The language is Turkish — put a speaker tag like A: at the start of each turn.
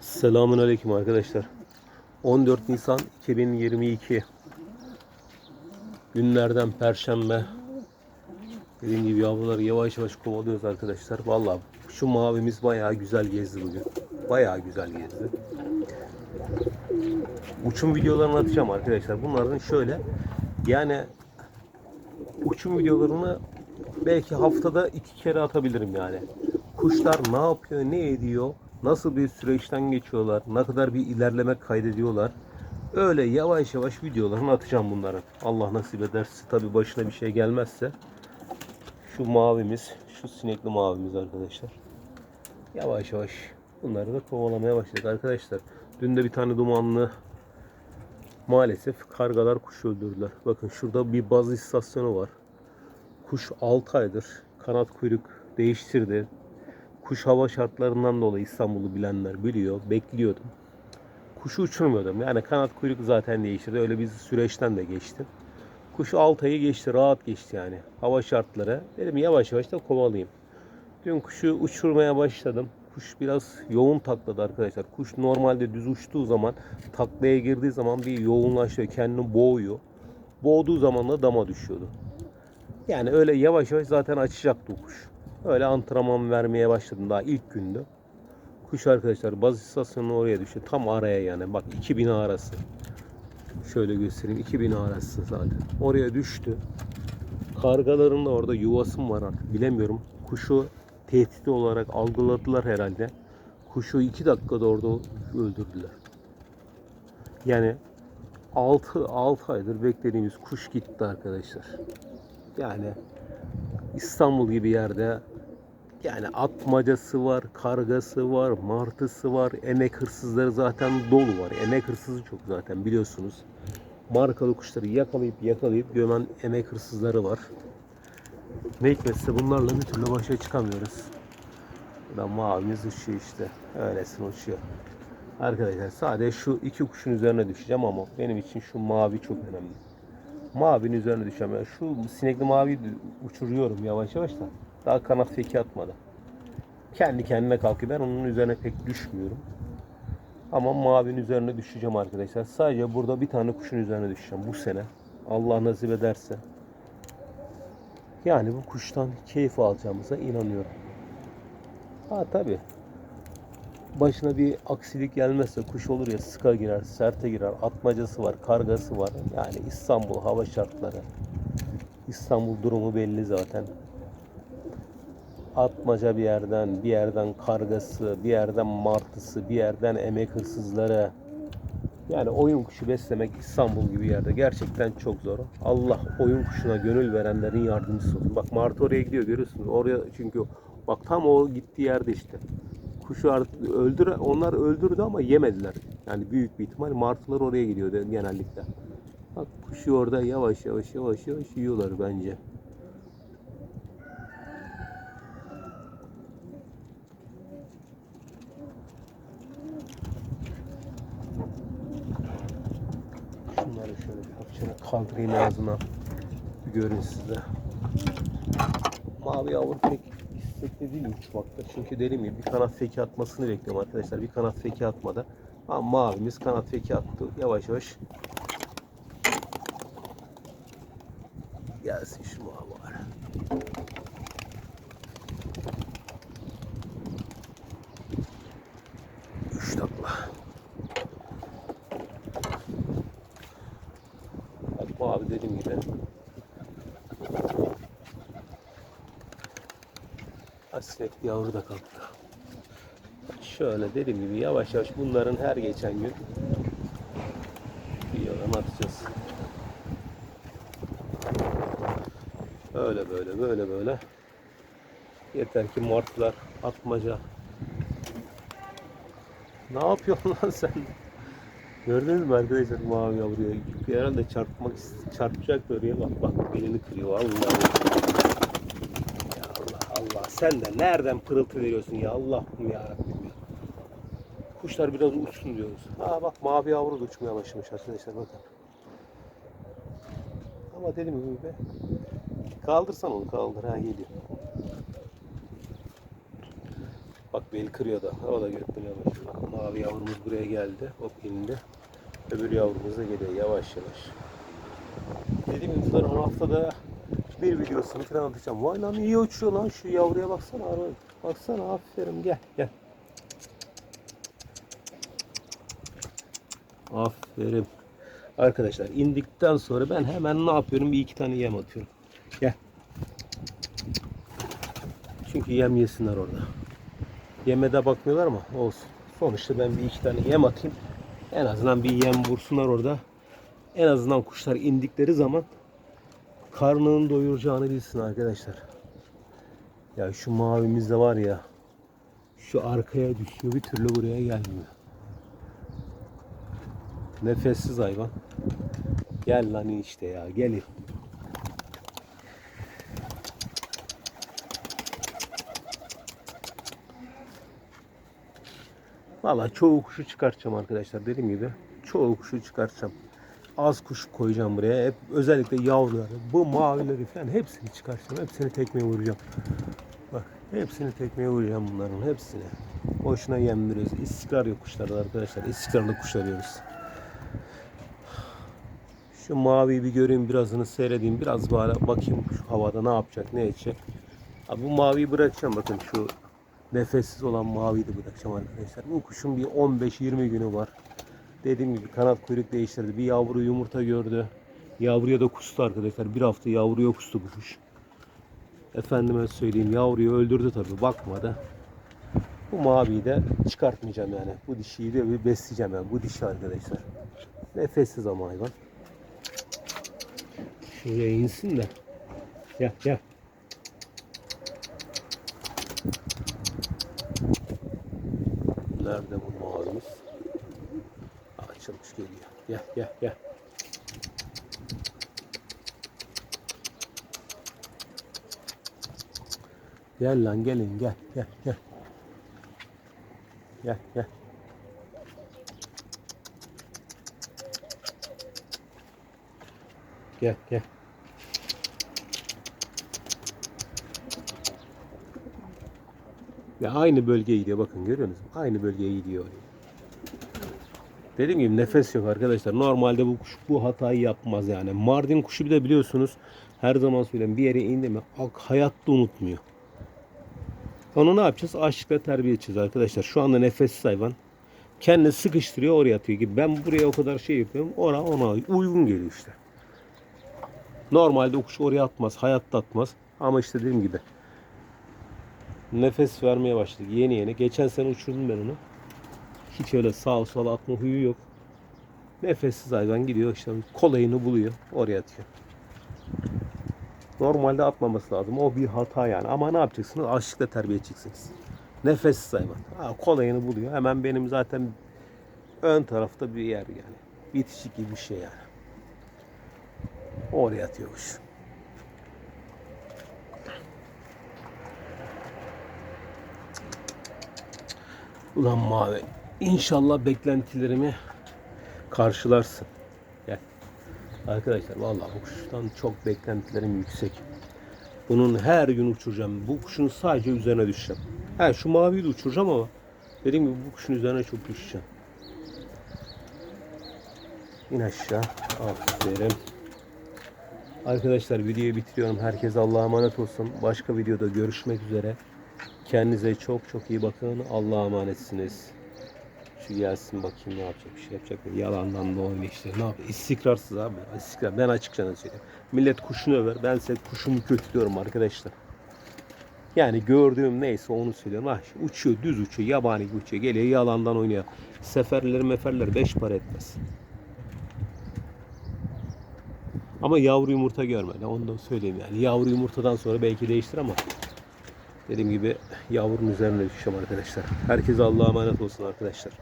A: Selamun Aleyküm arkadaşlar. 14 Nisan 2022 günlerden Perşembe. Dediğim gibi yavruları yavaş yavaş kovalıyoruz arkadaşlar. Vallahi şu mavimiz bayağı güzel gezdi bugün. Bayağı güzel gezdi. Uçum videolarını atacağım arkadaşlar. Bunların şöyle yani uçum videolarını belki haftada iki kere atabilirim yani. Kuşlar ne yapıyor, ne ediyor, nasıl bir süreçten geçiyorlar, ne kadar bir ilerleme kaydediyorlar. Öyle yavaş yavaş videolarını atacağım bunların. Allah nasip ederse tabi başına bir şey gelmezse. Şu mavimiz, şu sinekli mavimiz arkadaşlar. Yavaş yavaş bunları da kovalamaya başladık arkadaşlar. Dün de bir tane dumanlı maalesef kargalar kuş öldürdüler. Bakın şurada bir baz istasyonu var. Kuş 6 aydır kanat kuyruk değiştirdi. Kuş hava şartlarından dolayı İstanbul'u bilenler biliyor. Bekliyordum. Kuşu uçurmuyordum. Yani kanat kuyruk zaten değiştirdi. Öyle bir süreçten de geçtim. Kuş 6 ayı geçti. Rahat geçti yani. Hava şartları. Dedim yavaş yavaş da kovalayayım. Dün kuşu uçurmaya başladım. Kuş biraz yoğun takladı arkadaşlar. Kuş normalde düz uçtuğu zaman taklaya girdiği zaman bir yoğunlaşıyor. Kendini boğuyor. Boğduğu zaman da dama düşüyordu. Yani öyle yavaş yavaş zaten açacaktı kuş. Öyle antrenman vermeye başladım daha ilk gündü. Kuş arkadaşlar baz istasyonu oraya düştü. Tam araya yani. Bak iki bina arası. Şöyle göstereyim. iki bina arası zaten. Oraya düştü. Kargaların da orada yuvası var artık bilemiyorum. Kuşu tehdit olarak algıladılar herhalde. Kuşu iki dakikada orada öldürdüler. Yani 6 6 aydır beklediğimiz kuş gitti arkadaşlar. Yani İstanbul gibi yerde yani atmacası var, kargası var, martısı var, emek hırsızları zaten dolu var. Emek hırsızı çok zaten biliyorsunuz. Markalı kuşları yakalayıp yakalayıp gömen emek hırsızları var. Ne hikmetse bunlarla bir türlü başa çıkamıyoruz. Burada mavimiz uçuyor işte. Öylesine uçuyor. Arkadaşlar sadece şu iki kuşun üzerine düşeceğim ama benim için şu mavi çok önemli. Mavinin üzerine düşeceğim. Yani şu sinekli maviyi uçuruyorum yavaş yavaş da. Daha kanat feki atmadı. Kendi kendine kalkıyor. Ben onun üzerine pek düşmüyorum. Ama mavinin üzerine düşeceğim arkadaşlar. Sadece burada bir tane kuşun üzerine düşeceğim bu sene. Allah nasip ederse. Yani bu kuştan keyif alacağımıza inanıyorum. Ha tabi. Başına bir aksilik gelmezse kuş olur ya sıka girer, serte girer, atmacası var, kargası var. Yani İstanbul hava şartları. İstanbul durumu belli zaten. Atmaca bir yerden, bir yerden kargası, bir yerden martısı, bir yerden emek hırsızları. Yani oyun kuşu beslemek İstanbul gibi yerde gerçekten çok zor. Allah oyun kuşuna gönül verenlerin yardımcısı olsun. Bak martı oraya gidiyor görüyorsunuz. Oraya çünkü bak tam o gittiği yerde işte. Kuşu artık öldür onlar öldürdü ama yemediler. Yani büyük bir ihtimal martılar oraya gidiyor genellikle. Bak kuşu orada yavaş yavaş yavaş yavaş yiyorlar bence. Şunları şöyle hafifçe kaldırayım ağzına. Bir görün size. Mavi yavru pek istekli değil uçmakta. Çünkü dediğim gibi bir kanat feki atmasını bekliyorum arkadaşlar. Bir kanat feki atmadı. Ama mavimiz kanat feki attı. Yavaş yavaş. Gelsin şu mavi var. Üç takla. Bak mavi dediğim gibi Hasret yavru da kalktı. Şöyle dediğim gibi yavaş yavaş bunların her geçen gün videolarını atacağız. Öyle böyle böyle böyle. Yeter ki martılar atmaca. Ne yapıyorsun lan sen? Gördünüz mü arkadaşlar mavi yavruya? Bir herhalde çarpmak çarpacak oraya bak bak belini kırıyor vallahi. Sen de nereden pırıltı veriyorsun ya Allah'ım ya Rabbim ya. Kuşlar biraz uçsun diyoruz. Aa bak mavi yavru da uçmaya başlamış arkadaşlar bakın. Ama dedim gibi kaldırsan onu kaldır ha geliyor. Bak bel kırıyor da. O da götürüyor yavaş. Mavi yavrumuz buraya geldi. Hop indi. Öbür yavrumuz da geliyor yavaş yavaş. Dediğim gibi bunların haftada bir videosunu falan atacağım. Vay lan iyi uçuyor lan şu yavruya baksana. Arı. Baksana aferin gel gel. Aferin. Arkadaşlar indikten sonra ben hemen ne yapıyorum? Bir iki tane yem atıyorum. Gel. Çünkü yem yesinler orada. Yeme de bakmıyorlar ama olsun. Sonuçta ben bir iki tane yem atayım. En azından bir yem vursunlar orada. En azından kuşlar indikleri zaman karnının doyuracağını bilsin arkadaşlar. Ya şu mavimiz de var ya. Şu arkaya düşüyor bir türlü buraya gelmiyor. Nefessiz hayvan. Gel lan işte ya gelin. Valla çoğu kuşu çıkartacağım arkadaşlar dediğim gibi. Çoğu kuşu çıkartacağım. Az kuş koyacağım buraya. Hep özellikle yavruları, bu mavileri falan hepsini çıkartacağım. Hepsini tekmeye vuracağım. Bak hepsini tekmeye vuracağım bunların hepsini. Boşuna yem veriyoruz. İstikrar yok kuşlarda arkadaşlar. İstikrarlı kuş arıyoruz. Şu maviyi bir göreyim birazını seyredeyim. Biraz bari bakayım şu havada ne yapacak ne edecek. Abi bu maviyi bırakacağım bakın şu nefessiz olan maviyi de bırakacağım arkadaşlar. Bu kuşun bir 15-20 günü var. Dediğim gibi kanat kuyruk değiştirdi. Bir yavru yumurta gördü. Yavruya da kustu arkadaşlar. Bir hafta yavruya kustu bu kuş. Efendime söyleyeyim yavruyu öldürdü tabi bakmadı. Bu maviyi de çıkartmayacağım yani. Bu dişiyi de bir besleyeceğim yani. Bu dişi arkadaşlar. Nefessiz ama hayvan. Şuraya insin de. Gel gel. Nerede bu mavimiz? Açılmış geliyor. Gel gel gel. Gel lan gelin gel gel gel. Gel gel. Gel gel. Ya aynı bölgeye gidiyor bakın görüyor musunuz? Aynı bölgeye gidiyor. Dediğim gibi nefes yok arkadaşlar. Normalde bu kuş bu hatayı yapmaz yani. Mardin kuşu bir de biliyorsunuz her zaman söyleyeyim bir yere indi mi hayatta unutmuyor. Onu ne yapacağız? Aşkla terbiye edeceğiz arkadaşlar. Şu anda nefessiz hayvan. Kendini sıkıştırıyor oraya atıyor gibi. Ben buraya o kadar şey yapıyorum. Ora ona uygun geliyor işte. Normalde o kuş oraya atmaz. Hayatta atmaz. Ama işte dediğim gibi. Nefes vermeye başladı. Yeni yeni. Geçen sene uçurdum ben onu. Hiç öyle sağ sola atma huyu yok. Nefessiz hayvan gidiyor işte kolayını buluyor. Oraya atıyor. Normalde atmaması lazım. O bir hata yani. Ama ne yapacaksınız? Aşıkla terbiye edeceksiniz. Nefessiz hayvan. Ha, kolayını buluyor. Hemen benim zaten ön tarafta bir yer yani. Bitişik gibi bir şey yani. Oraya atıyormuş. Ulan mavi. İnşallah beklentilerimi karşılarsın. Arkadaşlar vallahi bu kuştan çok beklentilerim yüksek. Bunun her gün uçuracağım. Bu kuşun sadece üzerine düşeceğim. Ha şu maviyi de uçuracağım ama dediğim gibi bu kuşun üzerine çok düşeceğim. İn aşağı. Aferin. Arkadaşlar videoyu bitiriyorum. Herkes Allah'a emanet olsun. Başka videoda görüşmek üzere. Kendinize çok çok iyi bakın. Allah'a emanetsiniz. Şu gelsin bakayım ne yapacak bir şey yapacak mı? Yalandan da oynuyor işte. Ne yapıyor? İstikrarsız abi. İstikrar. Ben açıkça söyleyeyim. Millet kuşunu över. Ben size kuşumu kötülüyorum arkadaşlar. Yani gördüğüm neyse onu söylüyorum. Ah, uçuyor, düz uçuyor, yabani uçuyor. Geliyor yalandan oynuyor. Seferleri meferler beş para etmez. Ama yavru yumurta görmedi. Onu da söyleyeyim yani. Yavru yumurtadan sonra belki değiştir ama dediğim gibi yavrunun üzerine düşeceğim arkadaşlar. Herkese Allah'a emanet olsun arkadaşlar.